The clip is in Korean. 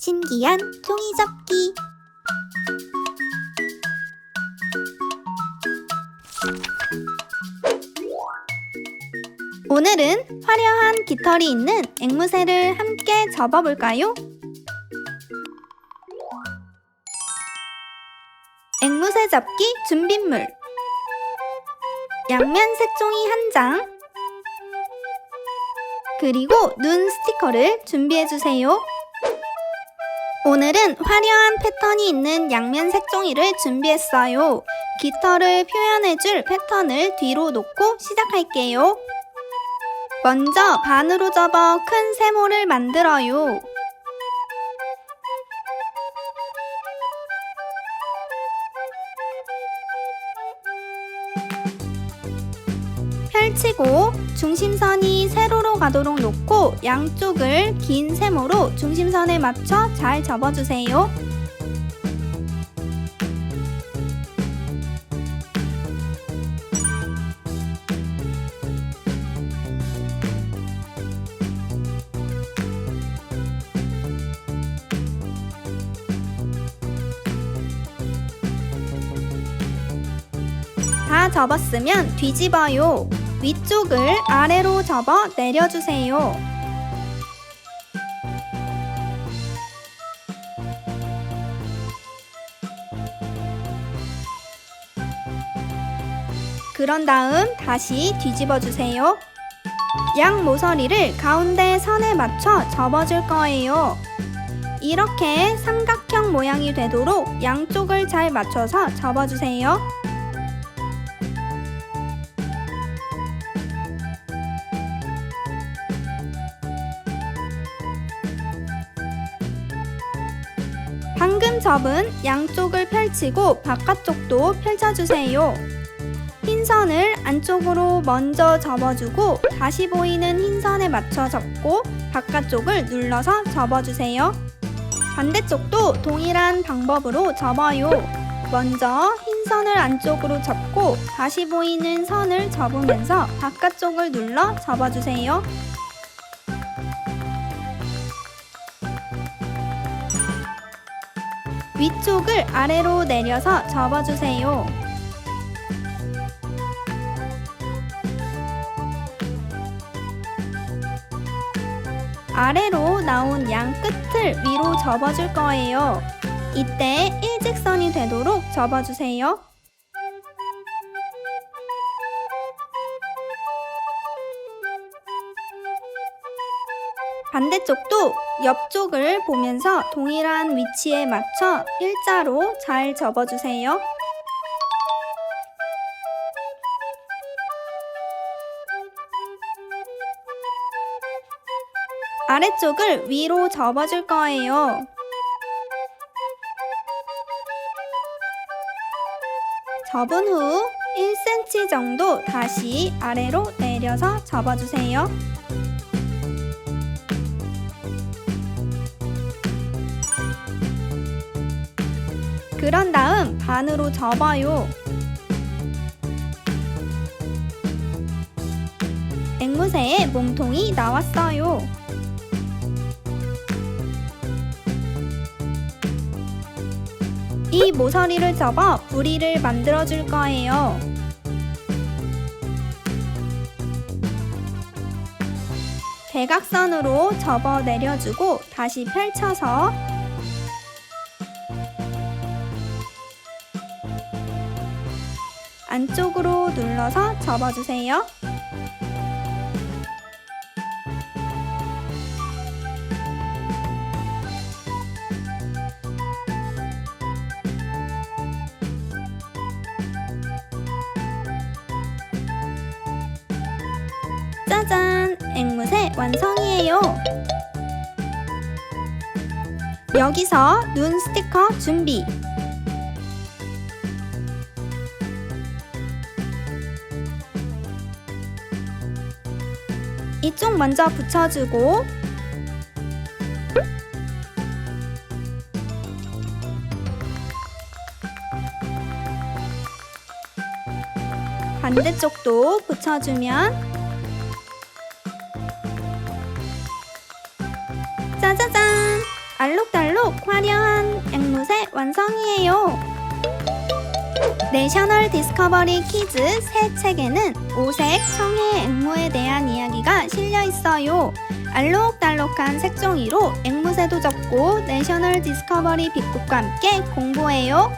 신기한 종이접기 오늘은 화려한 깃털이 있는 앵무새를 함께 접어볼까요? 앵무새 접기 준비물 양면 색종이 한 장, 그리고 눈 스티커를 준비해주세요. 오늘은 화려한 패턴이 있는 양면 색종이를 준비했어요. 깃털을 표현해줄 패턴을 뒤로 놓고 시작할게요. 먼저 반으로 접어 큰 세모를 만들어요. 펼치고 중심선이 세로로 가도록 놓고 양쪽을 긴 세모로 중심선에 맞춰 잘 접어주세요. 다 접었으면 뒤집어요. 위쪽을 아래로 접어 내려주세요. 그런 다음 다시 뒤집어 주세요. 양 모서리를 가운데 선에 맞춰 접어줄 거예요. 이렇게 삼각형 모양이 되도록 양쪽을 잘 맞춰서 접어주세요. 방금 접은 양쪽을 펼치고 바깥쪽도 펼쳐주세요. 흰 선을 안쪽으로 먼저 접어주고 다시 보이는 흰 선에 맞춰 접고 바깥쪽을 눌러서 접어주세요. 반대쪽도 동일한 방법으로 접어요. 먼저 흰 선을 안쪽으로 접고 다시 보이는 선을 접으면서 바깥쪽을 눌러 접어주세요. 위쪽을 아래로 내려서 접어주세요. 아래로 나온 양 끝을 위로 접어줄 거예요. 이때 일직선이 되도록 접어주세요. 반대쪽도 옆쪽을 보면서 동일한 위치에 맞춰 일자로 잘 접어주세요. 아래쪽을 위로 접어줄 거예요. 접은 후 1cm 정도 다시 아래로 내려서 접어주세요. 그런 다음 반으로 접어요. 앵무새의 몸통이 나왔어요. 이 모서리를 접어 부리를 만들어 줄 거예요. 대각선으로 접어 내려주고 다시 펼쳐서 안쪽으로 눌러서 접어주세요. 짜잔! 앵무새 완성이에요. 여기서 눈 스티커 준비. 이쪽 먼저 붙여주고 반대쪽도 붙여주면 짜자잔! 알록달록 화려한 앵무새 완성이에요. 내셔널 디스커버리 키즈 새 책에는 오색 청해 앵무에 대한 이야기가 실려 있어요. 알록달록한 색종이로 앵무새도 적고 내셔널 디스커버리 빛국과 함께 공부해요.